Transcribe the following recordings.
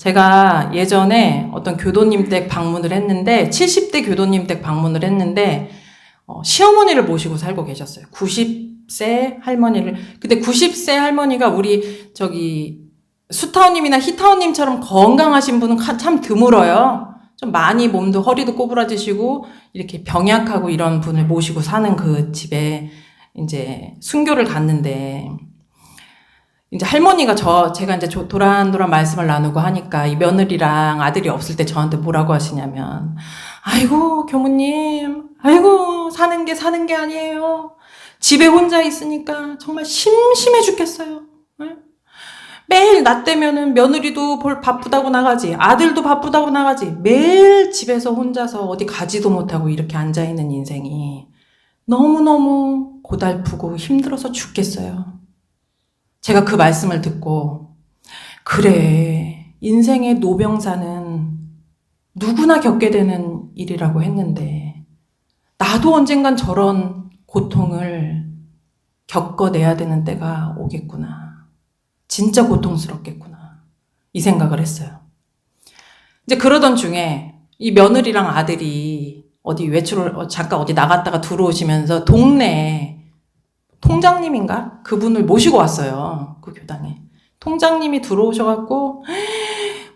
제가 예전에 어떤 교도님 댁 방문을 했는데 70대 교도님 댁 방문을 했는데 어, 시어머니를 모시고 살고 계셨어요. 90세 할머니를. 근데 90세 할머니가 우리 저기 수타오님이나 히타오님처럼 건강하신 분은 가- 참 드물어요. 좀 많이 몸도 허리도 꼬부라지시고 이렇게 병약하고 이런 분을 모시고 사는 그 집에 이제 순교를 갔는데 이제 할머니가 저 제가 이제 조- 도란도란 말씀을 나누고 하니까 이 며느리랑 아들이 없을 때 저한테 뭐라고 하시냐면 아이고 교무님 아이고 사는 게 사는 게 아니에요 집에 혼자 있으니까 정말 심심해 죽겠어요 응? 매일 나 때면은 며느리도 볼 바쁘다고 나가지 아들도 바쁘다고 나가지 매일 집에서 혼자서 어디 가지도 못하고 이렇게 앉아 있는 인생이 너무너무 고달프고 힘들어서 죽겠어요. 제가 그 말씀을 듣고, 그래, 인생의 노병사는 누구나 겪게 되는 일이라고 했는데, 나도 언젠간 저런 고통을 겪어내야 되는 때가 오겠구나. 진짜 고통스럽겠구나. 이 생각을 했어요. 이제 그러던 중에 이 며느리랑 아들이 어디 외출을 어, 잠깐 어디 나갔다가 들어오시면서 동네에 통장님인가? 그분을 모시고 왔어요 그 교당에. 통장님이 들어오셔갖고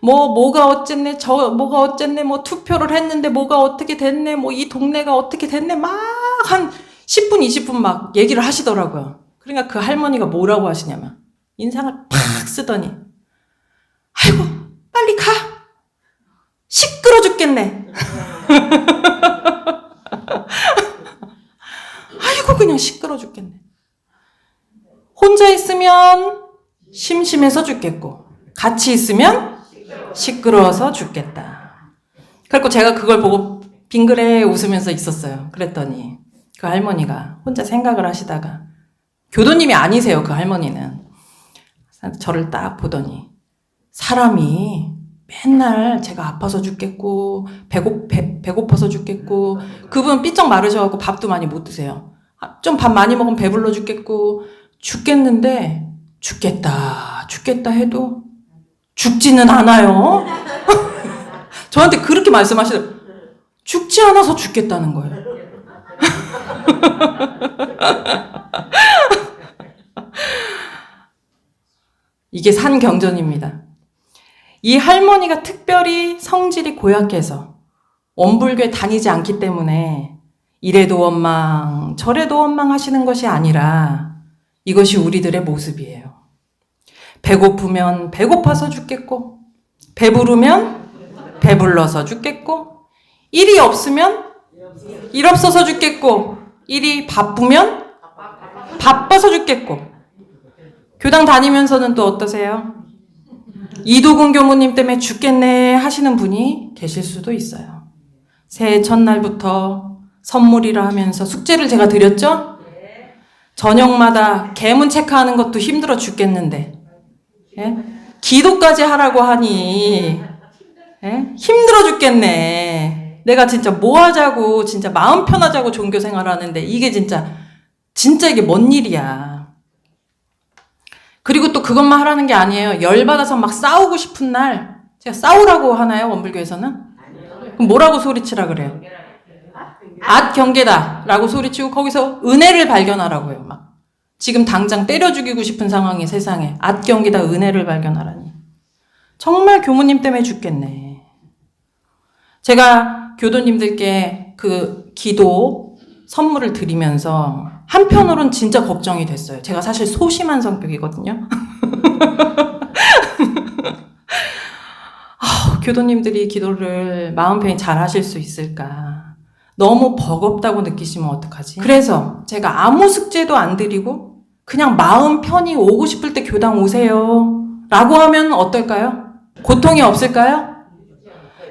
뭐 뭐가 어쨌네 저 뭐가 어쨌네 뭐 투표를 했는데 뭐가 어떻게 됐네 뭐 이 동네가 어떻게 됐네. 막 한 10분 20분 막 얘기를 하시더라고요. 그러니까 그 할머니가 뭐라고 하시냐면 인상을 팍 쓰더니 아이고 빨리 가. 시끄러 죽겠네. 아이고 그냥 시끄러 죽겠네. 혼자 있으면 심심해서 죽겠고 같이 있으면 시끄러워서 죽겠다. 그래고 제가 그걸 보고 빙그레 웃으면서 있었어요. 그랬더니 그 할머니가 혼자 생각을 하시다가 교도님이 아니세요. 그 할머니는 저를 딱 보더니 사람이 맨날 제가 아파서 죽겠고 배고 배, 배고파서 죽겠고 그분 삐쩍 마르셔갖고 밥도 많이 못 드세요. 좀 밥 많이 먹으면 배불러 죽겠고 죽겠는데 죽겠다 죽겠다 해도 죽지는 않아요. 저한테 그렇게 말씀하시더 죽지 않아서 죽겠다는 거예요. 이게 산경전입니다. 이 할머니가 특별히 성질이 고약해서 원불교에 다니지 않기 때문에 이래도 원망, 저래도 원망 하시는 것이 아니라 이것이 우리들의 모습이에요. 배고프면 배고파서 죽겠고, 배부르면 배불러서 죽겠고, 일이 없으면 일 없어서 죽겠고, 일이 바쁘면 바빠서 죽겠고, 교당 다니면서는 또 어떠세요? 이도근 교무님 때문에 죽겠네 하시는 분이 계실 수도 있어요. 새해 첫날부터 선물이라 하면서 숙제를 제가 드렸죠? 저녁마다 개문 체크하는 것도 힘들어 죽겠는데, 예? 기도까지 하라고 하니, 예? 힘들어 죽겠네. 내가 진짜 뭐 하자고, 진짜 마음 편하자고 종교 생활하는데, 이게 진짜, 진짜 이게 뭔 일이야. 그리고 또 그것만 하라는 게 아니에요. 열 받아서 막 싸우고 싶은 날, 제가 싸우라고 하나요, 원불교에서는? 그럼 뭐라고 소리치라 그래요? 앗 경계다 라고 소리치고 거기서 은혜를 발견하라고요. 막 지금 당장 때려 죽이고 싶은 상황이 세상에 앗 경계다 은혜를 발견하라니. 정말 교무님 때문에 죽겠네. 제가 교도님들께 그 기도 선물을 드리면서 한편으론 진짜 걱정이 됐어요. 제가 사실 소심한 성격이거든요. 아, 교도님들이 기도를 마음 편히 잘 하실 수 있을까? 너무 버겁다고 느끼시면 어떡하지? 그래서 제가 아무 숙제도 안 드리고 그냥 마음 편히 오고 싶을 때 교당 오세요. 라고 하면 어떨까요? 고통이 없을까요?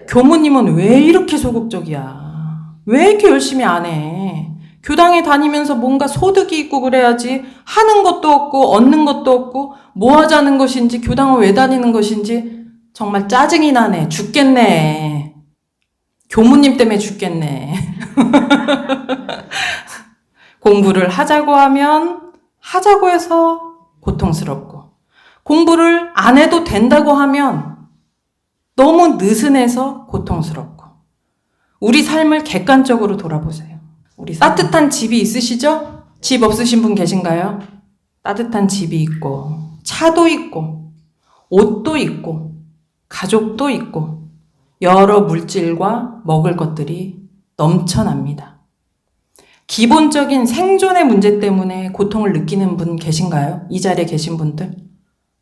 교무님은 왜 이렇게 소극적이야? 왜 이렇게 열심히 안 해? 교당에 다니면서 뭔가 소득이 있고 그래야지 하는 것도 없고 얻는 것도 없고 뭐 하자는 것인지 교당을 왜 다니는 것인지 정말 짜증이 나네. 죽겠네. 교무님 때문에 죽겠네. 공부를 하자고 하면 하자고 해서 고통스럽고 공부를 안 해도 된다고 하면 너무 느슨해서 고통스럽고 우리 삶을 객관적으로 돌아보세요. 우리 삶. 따뜻한 집이 있으시죠? 집 없으신 분 계신가요? 따뜻한 집이 있고 차도 있고 옷도 있고 가족도 있고 여러 물질과 먹을 것들이 넘쳐납니다. 기본적인 생존의 문제 때문에 고통을 느끼는 분 계신가요? 이 자리에 계신 분들?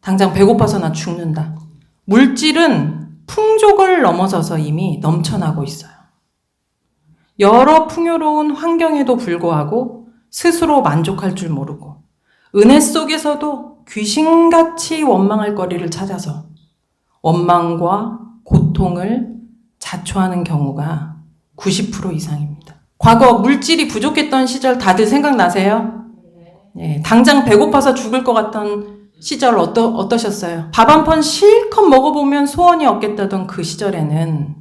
당장 배고파서 나 죽는다. 물질은 풍족을 넘어서서 이미 넘쳐나고 있어요. 여러 풍요로운 환경에도 불구하고 스스로 만족할 줄 모르고 은혜 속에서도 귀신같이 원망할 거리를 찾아서 원망과 고통을 자초하는 경우가 90% 이상입니다. 과거 물질이 부족했던 시절 다들 생각나세요? 네, 당장 배고파서 죽을 것 같던 시절 어떠, 어떠셨어요? 밥한판 실컷 먹어보면 소원이 없겠다던 그 시절에는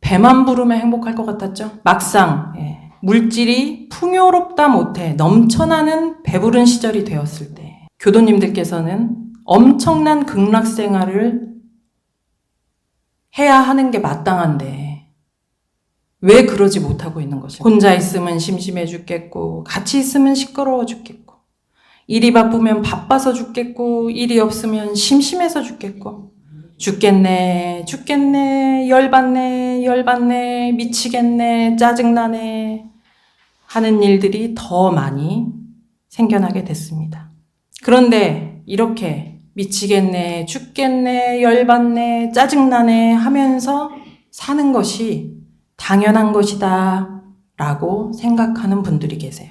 배만 부르면 행복할 것 같았죠? 막상 예, 물질이 풍요롭다 못해 넘쳐나는 배부른 시절이 되었을 때 교도님들께서는 엄청난 극락 생활을 해야 하는 게 마땅한데 왜 그러지 못하고 있는 것일까? 혼자 있으면 심심해 죽겠고 같이 있으면 시끄러워 죽겠고 일이 바쁘면 바빠서 죽겠고 일이 없으면 심심해서 죽겠고 죽겠네 죽겠네 열받네 열받네 미치겠네 짜증나네 하는 일들이 더 많이 생겨나게 됐습니다. 그런데 이렇게 미치겠네 죽겠네 열받네 짜증나네 하면서 사는 것이 당연한 것이다 라고 생각하는 분들이 계세요.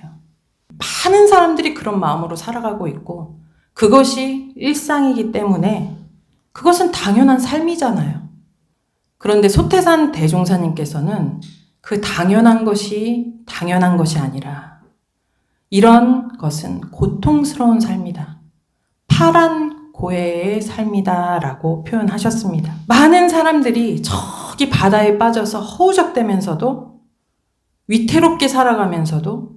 많은 사람들이 그런 마음으로 살아가고 있고 그것이 일상이기 때문에 그것은 당연한 삶이잖아요. 그런데 소태산 대종사님께서는 그 당연한 것이 당연한 것이 아니라 이런 것은 고통스러운 삶이다. 파란 고해의 삶이다라고 표현하셨습니다. 많은 사람들이 저기 바다에 빠져서 허우적대면서도 위태롭게 살아가면서도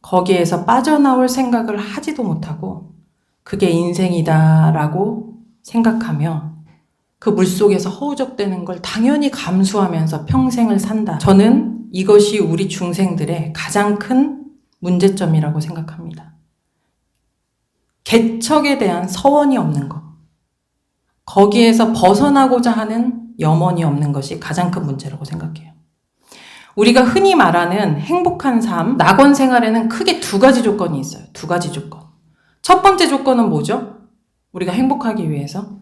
거기에서 빠져나올 생각을 하지도 못하고 그게 인생이다라고 생각하며 그 물속에서 허우적대는 걸 당연히 감수하면서 평생을 산다. 저는 이것이 우리 중생들의 가장 큰 문제점이라고 생각합니다. 개척에 대한 서원이 없는 것. 거기에서 벗어나고자 하는 염원이 없는 것이 가장 큰 문제라고 생각해요. 우리가 흔히 말하는 행복한 삶, 낙원 생활에는 크게 두 가지 조건이 있어요. 두 가지 조건. 첫 번째 조건은 뭐죠? 우리가 행복하기 위해서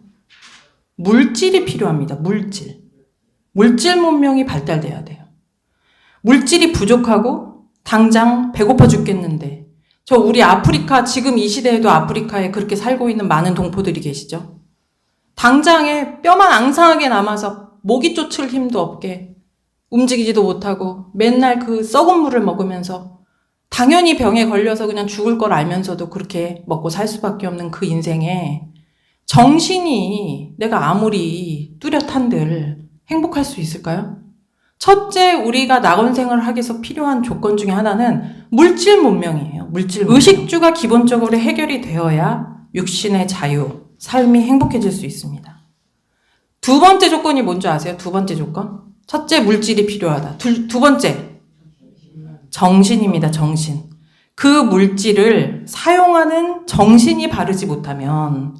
물질이 필요합니다. 물질. 물질 문명이 발달돼야 돼요. 물질이 부족하고 당장 배고파 죽겠는데 저 우리 아프리카 지금 이 시대에도 아프리카에 그렇게 살고 있는 많은 동포들이 계시죠. 당장에 뼈만 앙상하게 남아서 모기 쫓을 힘도 없게 움직이지도 못하고 맨날 그 썩은 물을 먹으면서 당연히 병에 걸려서 그냥 죽을 걸 알면서도 그렇게 먹고 살 수밖에 없는 그 인생에 정신이 내가 아무리 뚜렷한들 행복할 수 있을까요? 첫째, 우리가 낙원생활을 하기 위해서 필요한 조건 중에 하나는 물질 문명이에요. 물질 문명. 의식주가 기본적으로 해결이 되어야 육신의 자유, 삶이 행복해질 수 있습니다. 두 번째 조건이 뭔지 아세요? 두 번째 조건? 첫째, 물질이 필요하다. 두, 두 번째, 정신입니다. 정신. 그 물질을 사용하는 정신이 바르지 못하면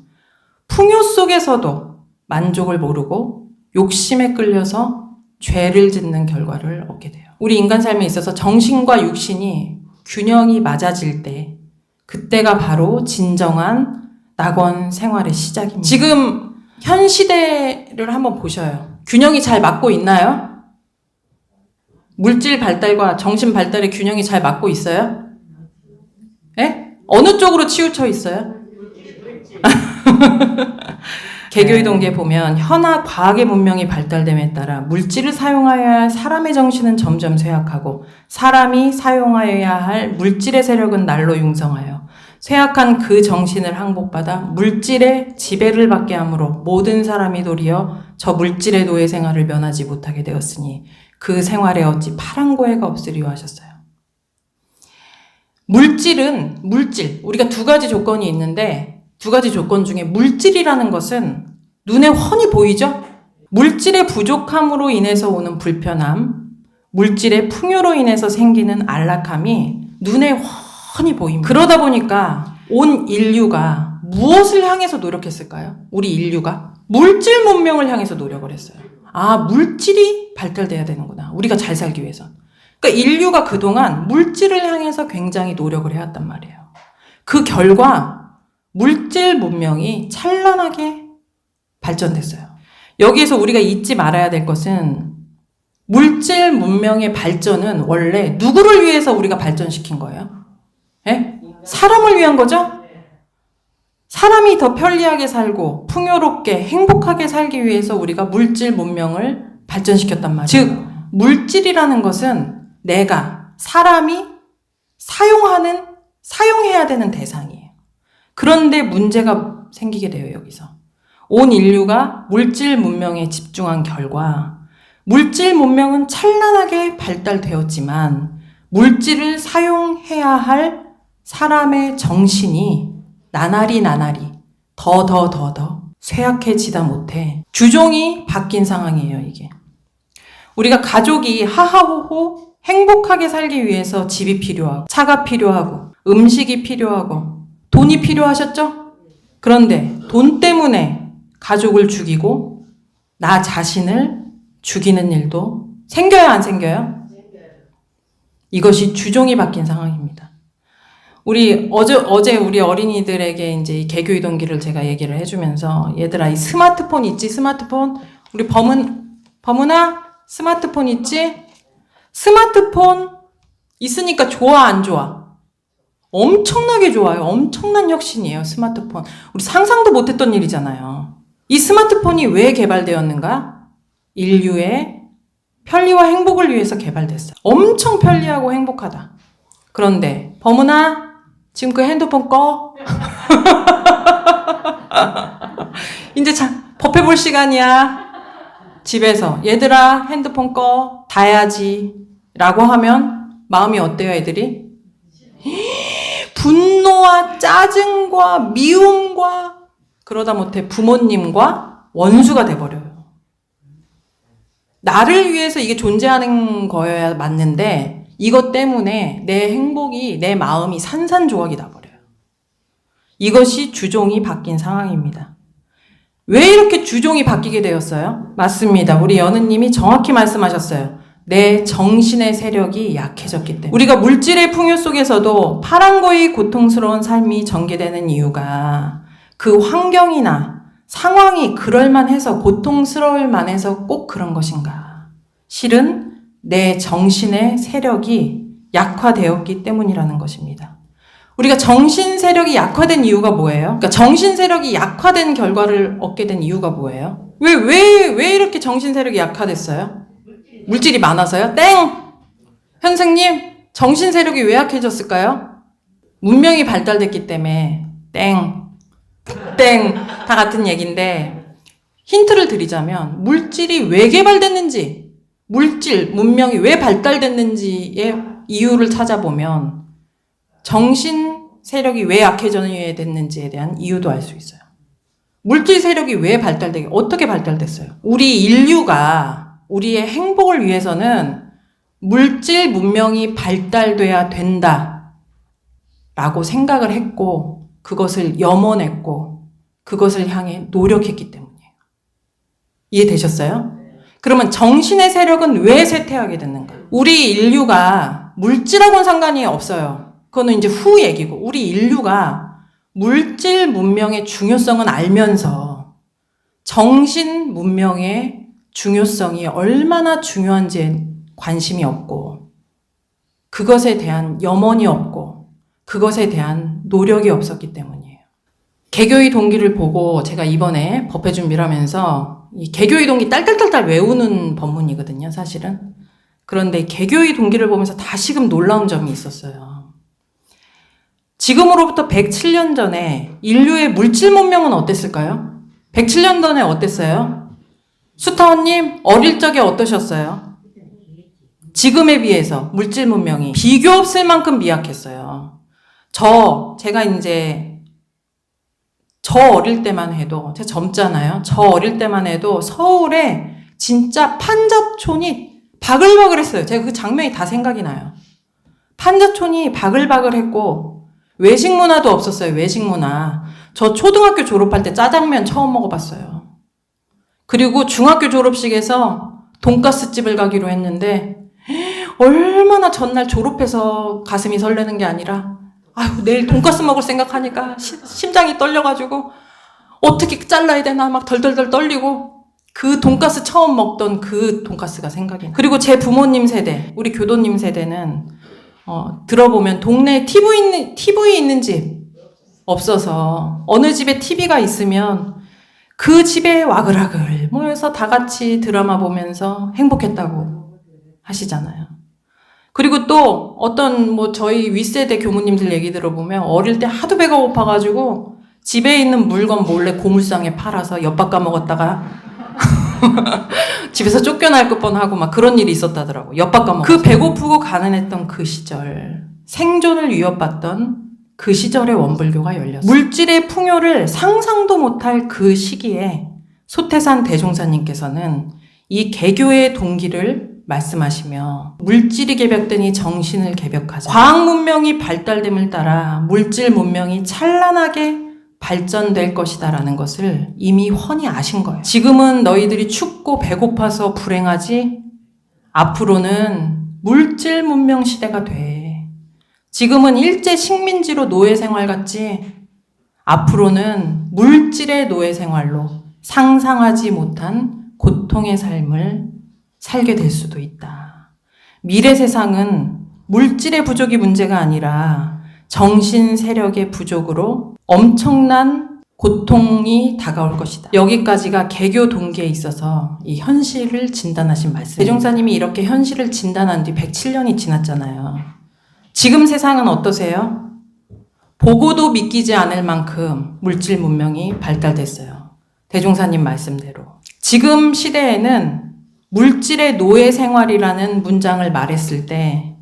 풍요 속에서도 만족을 모르고 욕심에 끌려서 죄를 짓는 결과를 얻게 돼요. 우리 인간 삶에 있어서 정신과 육신이 균형이 맞아질 때 그때가 바로 진정한 낙원 생활의 시작입니다. 지금 현 시대를 한번 보셔요. 균형이 잘 맞고 있나요? 물질 발달과 정신 발달의 균형이 잘 맞고 있어요? 예? 어느 쪽으로 치우쳐 있어요? 개교의 동기에 보면 현아 과학의 문명이 발달됨에 따라 물질을 사용하여야 할 사람의 정신은 점점 쇠약하고 사람이 사용하여야 할 물질의 세력은 날로 융성하여 쇠약한 그 정신을 항복받아 물질의 지배를 받게 하므로 모든 사람이 도리어 저 물질의 노예 생활을 면하지 못하게 되었으니 그 생활에 어찌 파랑고해가 없으리요 하셨어요. 물질은 물질 우리가 두 가지 조건이 있는데 두 가지 조건 중에 물질이라는 것은 눈에 훤히 보이죠? 물질의 부족함으로 인해서 오는 불편함, 물질의 풍요로 인해서 생기는 안락함이 눈에 훤히 보입니다. 그러다 보니까 온 인류가 무엇을 향해서 노력했을까요? 우리 인류가 물질 문명을 향해서 노력을 했어요. 아, 물질이 발달돼야 되는구나. 우리가 잘 살기 위해서. 그러니까 인류가 그동안 물질을 향해서 굉장히 노력을 해왔단 말이에요. 그 결과 물질 문명이 찬란하게 발전됐어요. 여기에서 우리가 잊지 말아야 될 것은 물질 문명의 발전은 원래 누구를 위해서 우리가 발전시킨 거예요? 예? 사람을 위한 거죠? 사람이 더 편리하게 살고 풍요롭게 행복하게 살기 위해서 우리가 물질 문명을 발전시켰단 말이에요. 즉, 물질이라는 것은 내가 사람이 사용하는 사용해야 되는 대상이에요. 그런데 문제가 생기게 돼요, 여기서. 온 인류가 물질 문명에 집중한 결과 물질 문명은 찬란하게 발달되었지만 물질을 사용해야 할 사람의 정신이 나날이 나날이 더 더 더 더 쇠약해지다 못해 주종이 바뀐 상황이에요, 이게. 우리가 가족이 하하호호 행복하게 살기 위해서 집이 필요하고 차가 필요하고 음식이 필요하고 돈이 필요하셨죠? 그런데 돈 때문에 가족을 죽이고 나 자신을 죽이는 일도 생겨요, 안 생겨요? 이것이 주종이 바뀐 상황입니다. 우리 어제 어제 우리 어린이들에게 이제 이 개교의 동기를 제가 얘기를 해주면서 얘들아 이 스마트폰 있지 스마트폰 우리 범은 범은아 스마트폰 있지 스마트폰 있으니까 좋아 안 좋아 엄청나게 좋아요 엄청난 혁신이에요 스마트폰 우리 상상도 못했던 일이잖아요 이 스마트폰이 왜 개발되었는가 인류의 편리와 행복을 위해서 개발됐어요 엄청 편리하고 행복하다 그런데 범은아 지금 그 핸드폰 꺼. 이제 자, 법해 볼 시간이야. 집에서 얘들아 핸드폰 꺼. 다야지. 라고 하면 마음이 어때요, 애들이? 분노와 짜증과 미움과 그러다 못해 부모님과 원수가 돼버려요. 나를 위해서 이게 존재하는 거여야 맞는데 이것 때문에 내 행복이, 내 마음이 산산조각이 나버려요. 이것이 주종이 바뀐 상황입니다. 왜 이렇게 주종이 바뀌게 되었어요? 맞습니다. 우리 연우님이 정확히 말씀하셨어요. 내 정신의 세력이 약해졌기 때문에. 우리가 물질의 풍요 속에서도 파란거의 고통스러운 삶이 전개되는 이유가 그 환경이나 상황이 그럴만해서 고통스러울 만해서 꼭 그런 것인가? 실은 내 정신의 세력이 약화되었기 때문이라는 것입니다. 우리가 정신 세력이 약화된 이유가 뭐예요? 그러니까 정신 세력이 약화된 결과를 얻게 된 이유가 뭐예요? 왜, 왜, 왜 이렇게 정신 세력이 약화됐어요? 물질이 많아서요? 땡! 현생님, 정신 세력이 왜 약해졌을까요? 문명이 발달됐기 때문에 땡. 땡. 다 같은 얘기인데 힌트를 드리자면 물질이 왜 개발됐는지 물질, 문명이 왜 발달됐는지의 이유를 찾아보면 정신 세력이 왜 약해져야 됐는지에 대한 이유도 알 수 있어요. 물질 세력이 왜 발달되게, 어떻게 발달됐어요? 우리 인류가 우리의 행복을 위해서는 물질 문명이 발달돼야 된다. 라고 생각을 했고, 그것을 염원했고, 그것을 향해 노력했기 때문이에요. 이해되셨어요? 그러면 정신의 세력은 왜 쇠퇴하게 됐는가? 우리 인류가 물질하고는 상관이 없어요. 그거는 이제 후 얘기고, 우리 인류가 물질 문명의 중요성은 알면서 정신 문명의 중요성이 얼마나 중요한지에 관심이 없고, 그것에 대한 염원이 없고, 그것에 대한 노력이 없었기 때문이에요. 개교의 동기를 보고 제가 이번에 법회 준비를 하면서 이 개교의 동기 딸딸딸딸 외우는 법문이거든요, 사실은. 그런데 개교의 동기를 보면서 다시금 놀라운 점이 있었어요. 지금으로부터 107년 전에 인류의 물질 문명은 어땠을까요? 107년 전에 어땠어요? 수타원님, 어릴 적에 어떠셨어요? 지금에 비해서 물질 문명이 비교 없을 만큼 미약했어요. 저, 제가 이제 저 어릴 때만 해도 제가 젊잖아요. 저 어릴 때만 해도 서울에 진짜 판자촌이 바글바글 했어요. 제가 그 장면이 다 생각이 나요. 판자촌이 바글바글 했고 외식 문화도 없었어요. 외식 문화. 저 초등학교 졸업할 때 짜장면 처음 먹어봤어요. 그리고 중학교 졸업식에서 돈가스 집을 가기로 했는데 얼마나 전날 졸업해서 가슴이 설레는 게 아니라 아유 내일 돈가스 먹을 생각하니까 시- 심장이 떨려가지고 어떻게 잘라야 되나 막 덜덜덜 떨리고 그 돈가스 처음 먹던 그 돈가스가 생각이 나. 그리고 제 부모님 세대, 우리 교도님 세대는 어, 들어보면 동네에 TV 있는 TV 있는 집 없어서 어느 집에 TV가 있으면 그 집에 와글와글 모여서 다 같이 드라마 보면서 행복했다고 하시잖아요. 그리고 또 어떤 뭐 저희 윗세대 교무님들 얘기 들어보면 어릴 때 하도 배가 고파가지고 집에 있는 물건 몰래 고물상에 팔아서 엿밥 까먹었다가 집에서 쫓겨날 뻔하고 막 그런 일이 있었다더라고. 엿밥 까먹어. 그 배고프고 가난했던 그 시절 생존을 위협받던 그 시절의 원불교가 열렸어요. 물질의 풍요를 상상도 못할 그 시기에 소태산 대종사님께서는 이 개교의 동기를 말씀하시며 물질이 개벽되니 정신을 개벽하자. 과학 문명이 발달됨을 따라 물질 문명이 찬란하게 발전될 것이다라는 것을 이미 훤히 아신 거예요. 지금은 너희들이 춥고 배고파서 불행하지 앞으로는 물질 문명 시대가 돼. 지금은 일제 식민지로 노예 생활 같지 앞으로는 물질의 노예 생활로 상상하지 못한 고통의 삶을 살게 될 수도 있다. 미래 세상은 물질의 부족이 문제가 아니라 정신 세력의 부족으로 엄청난 고통이 다가올 것이다. 여기까지가 개교 동기에 있어서 이 현실을 진단하신 말씀. 대종사님이 이렇게 현실을 진단한 뒤 107년이 지났잖아요. 지금 세상은 어떠세요? 보고도 믿기지 않을 만큼 물질 문명이 발달됐어요. 대종사님 말씀대로. 지금 시대에는 물질의 노예 생활이라는 문장을 말했을 때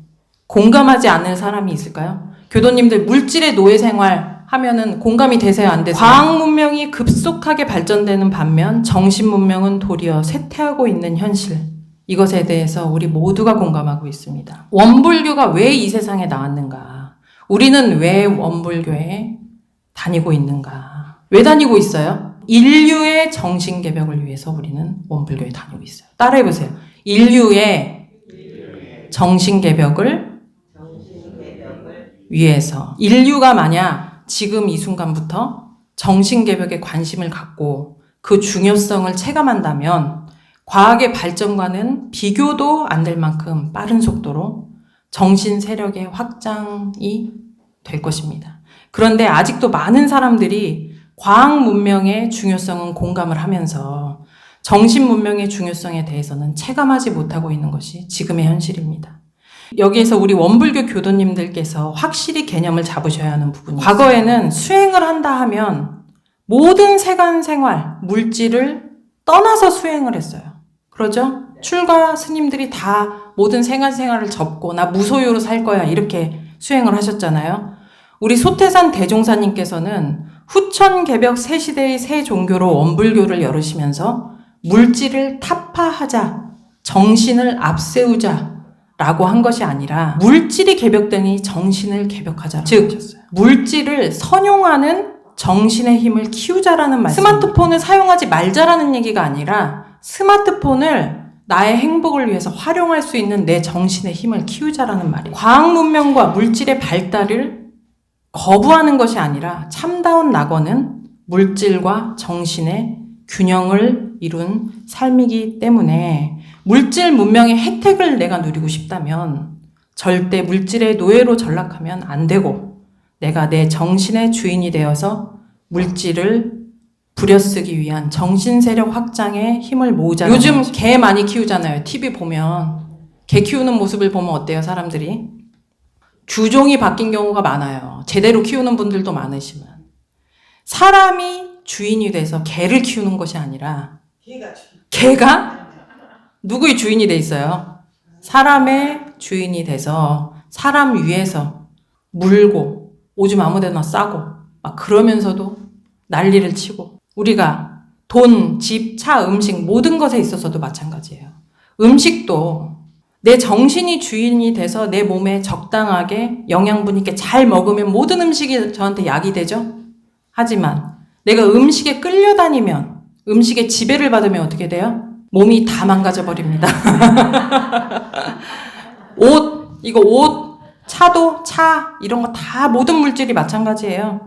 공감하지 않는 사람이 있을까요? 교도님들 물질의 노예 생활 하면은 공감이 되세요? 안 되세요? 과학 문명이 급속하게 발전되는 반면 정신 문명은 도리어 쇠퇴하고 있는 현실. 이것에 대해서 우리 모두가 공감하고 있습니다. 원불교가 왜 이 세상에 나왔는가? 우리는 왜 원불교에 다니고 있는가? 왜 다니고 있어요? 인류의 정신 개벽을 위해서 우리는 원불교에 다니고 있어요. 따라해 보세요. 인류의 정신 개벽을 위해서 인류가 만약 지금 이 순간부터 정신 개벽에 관심을 갖고 그 중요성을 체감한다면 과학의 발전과는 비교도 안 될 만큼 빠른 속도로 정신 세력의 확장이 될 것입니다. 그런데 아직도 많은 사람들이 과학 문명의 중요성은 공감을 하면서 정신 문명의 중요성에 대해서는 체감하지 못하고 있는 것이 지금의 현실입니다. 여기에서 우리 원불교 교도님들께서 확실히 개념을 잡으셔야 하는 부분이 과거에는 수행을 한다 하면 모든 세간 생활, 물질을 떠나서 수행을 했어요. 그러죠? 출가 스님들이 다 모든 생활 생활을 접고 나 무소유로 살 거야 이렇게 수행을 하셨잖아요. 우리 소태산 대종사님께서는 후천 개벽 새 시대의 새 종교로 원불교를 열으시면서 물질을 타파하자, 정신을 앞세우자. 라고 한 것이 아니라 물질이 개벽되니 정신을 개벽하자. 즉, 물질을 선용하는 정신의 힘을 키우자라는 말씀. 스마트폰을 사용하지 말자라는 얘기가 아니라 스마트폰을 나의 행복을 위해서 활용할 수 있는 내 정신의 힘을 키우자라는 말이에요. 과학 문명과 물질의 발달을 거부하는 것이 아니라 참다운 낙원은 물질과 정신의 균형을 이룬 삶이기 때문에 물질 문명의 혜택을 내가 누리고 싶다면 절대 물질의 노예로 전락하면 안 되고 내가 내 정신의 주인이 되어서 물질을 부려쓰기 위한 정신 세력 확장에 힘을 모으자. 요즘 개 많이 키우잖아요. TV 보면 개 키우는 모습을 보면 어때요, 사람들이? 주종이 바뀐 경우가 많아요. 제대로 키우는 분들도 많으시면 사람이 주인이 돼서 개를 키우는 것이 아니라 개가 누구의 주인이 돼 있어요? 사람의 주인이 돼서 사람 위에서 물고 오줌 아무데나 싸고 막 그러면서도 난리를 치고 우리가 돈, 집, 차, 음식 모든 것에 있어서도 마찬가지예요. 음식도 내 정신이 주인이 돼서 내 몸에 적당하게 영양분 있게 잘 먹으면 모든 음식이 저한테 약이 되죠. 하지만 내가 음식에 끌려다니면 음식에 지배를 받으면 어떻게 돼요? 몸이 다 망가져 버립니다. 옷, 이거 옷, 차도, 차, 이런 거 다 모든 물질이 마찬가지예요.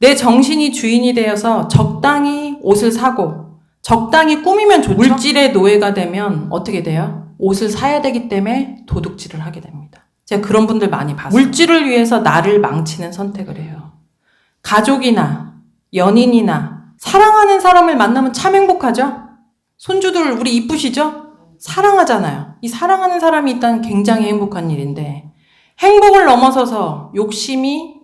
내 정신이 주인이 되어서 적당히 옷을 사고, 적당히 꾸미면 좋죠. 물질의 노예가 되면 어떻게 돼요? 옷을 사야 되기 때문에 도둑질을 하게 됩니다. 제가 그런 분들 많이 봤어요. 물질을 위해서 나를 망치는 선택을 해요. 가족이나 연인이나 사랑하는 사람을 만나면 참 행복하죠? 손주들 우리 이쁘시죠? 사랑하잖아요. 이 사랑하는 사람이 있다는 굉장히 행복한 일인데 행복을 넘어서서 욕심이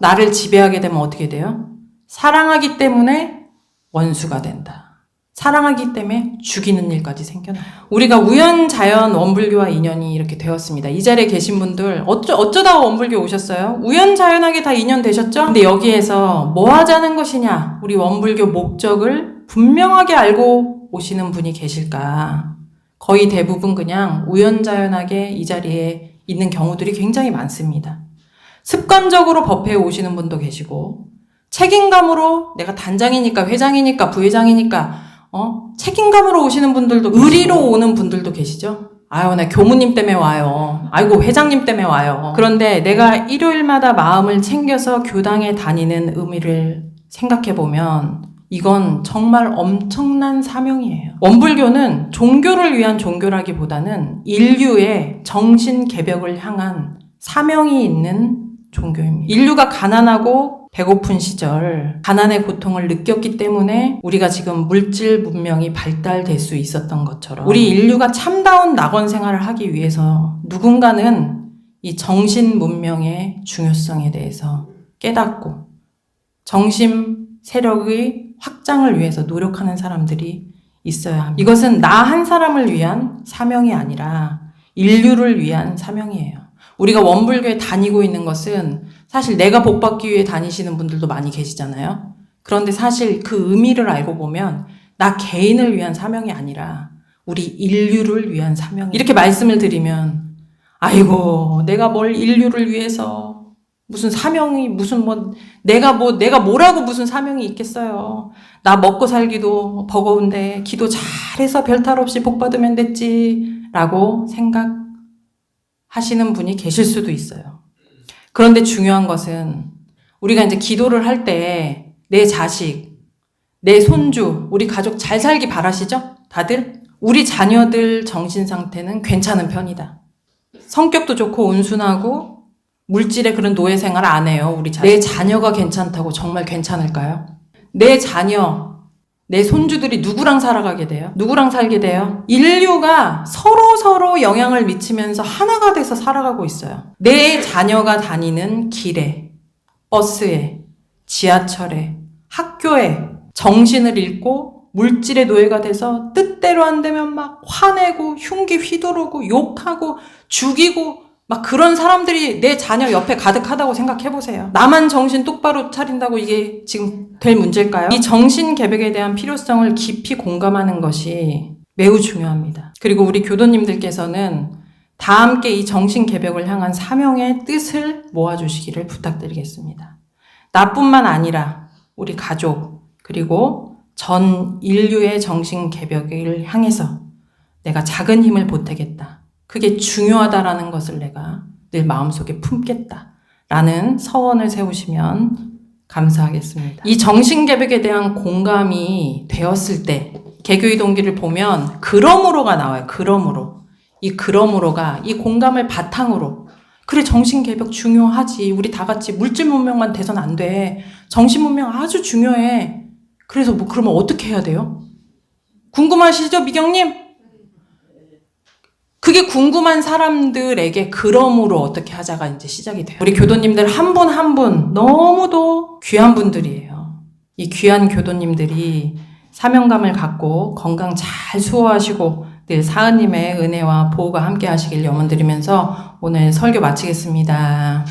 나를 지배하게 되면 어떻게 돼요? 사랑하기 때문에 원수가 된다. 사랑하기 때문에 죽이는 일까지 생겨나요. 우리가 우연자연 원불교와 인연이 이렇게 되었습니다. 이 자리에 계신 분들 어쩌, 어쩌다가 원불교 오셨어요? 우연자연하게 다 인연 되셨죠? 근데 여기에서 뭐 하자는 것이냐? 우리 원불교 목적을 분명하게 알고 오시는 분이 계실까? 거의 대부분 그냥 우연자연하게 이 자리에 있는 경우들이 굉장히 많습니다. 습관적으로 법회에 오시는 분도 계시고, 책임감으로 내가 단장이니까 회장이니까 부회장이니까 어 책임감으로 오시는 분들도 의리로 오는 분들도 계시죠. 아유 나 교무님 때문에 와요. 아이고 회장님 때문에 와요. 그런데 내가 일요일마다 마음을 챙겨서 교당에 다니는 의미를 생각해 보면 이건 정말 엄청난 사명이에요. 원불교는 종교를 위한 종교라기보다는 인류의 정신 개벽을 향한 사명이 있는 종교입니다. 인류가 가난하고 배고픈 시절 가난의 고통을 느꼈기 때문에 우리가 지금 물질 문명이 발달될 수 있었던 것처럼 우리 인류가 참다운 낙원 생활을 하기 위해서 누군가는 이 정신 문명의 중요성에 대해서 깨닫고 정신 세력의 확장을 위해서 노력하는 사람들이 있어야 합니다. 이것은 나 한 사람을 위한 사명이 아니라 인류를 위한 사명이에요. 우리가 원불교에 다니고 있는 것은 사실 내가 복 받기 위해 다니시는 분들도 많이 계시잖아요. 그런데 사실 그 의미를 알고 보면 나 개인을 위한 사명이 아니라 우리 인류를 위한 사명. 이렇게 말씀을 드리면 아이고 내가 뭘 인류를 위해서 무슨 사명이 무슨 뭐 내가 뭐 내가 뭐라고 무슨 사명이 있겠어요. 나 먹고 살기도 버거운데 기도 잘해서 별탈 없이 복 받으면 됐지라고 생각하시는 분이 계실 수도 있어요. 그런데 중요한 것은 우리가 이제 기도를 할 때 내 자식, 내 손주, 우리 가족 잘 살기 바라시죠? 다들? 우리 자녀들 정신 상태는 괜찮은 편이다. 성격도 좋고 온순하고 물질의 그런 노예 생활 안 해요. 우리 자식. 내 자녀가 괜찮다고 정말 괜찮을까요? 내 자녀, 내 손주들이 누구랑 살아가게 돼요? 누구랑 살게 돼요? 인류가 서로 서로 영향을 미치면서 하나가 돼서 살아가고 있어요. 내 자녀가 다니는 길에, 버스에, 지하철에, 학교에 정신을 잃고 물질의 노예가 돼서 뜻대로 안 되면 막 화내고 흉기 휘두르고 욕하고 죽이고 막 그런 사람들이 내 자녀 옆에 가득하다고 생각해 보세요. 나만 정신 똑바로 차린다고 이게 지금 될 문제일까요? 이 정신 개벽에 대한 필요성을 깊이 공감하는 것이 매우 중요합니다. 그리고 우리 교도님들께서는 다 함께 이 정신 개벽을 향한 사명의 뜻을 모아주시기를 부탁드리겠습니다. 나뿐만 아니라 우리 가족 그리고 전 인류의 정신 개벽을 향해서 내가 작은 힘을 보태겠다. 그게 중요하다라는 것을 내가 늘 마음속에 품겠다. 라는 서원을 세우시면 감사하겠습니다. 이 정신개벽에 대한 공감이 되었을 때 개교의 동기를 보면 그러므로가 나와요. 그러므로. 이 그러므로가 이 공감을 바탕으로 그래 정신개벽 중요하지. 우리 다 같이 물질 문명만 돼선 안 돼. 정신 문명 아주 중요해. 그래서 뭐 그러면 어떻게 해야 돼요? 궁금하시죠, 미경님? 그게 궁금한 사람들에게 그러므로 어떻게 하자가 이제 시작이 돼요. 우리 교도님들 한 분 한 분 너무도 귀한 분들이에요. 이 귀한 교도님들이 사명감을 갖고 건강 잘 수호하시고 늘 사은님의 은혜와 보호가 함께 하시길 염원드리면서 오늘 설교 마치겠습니다.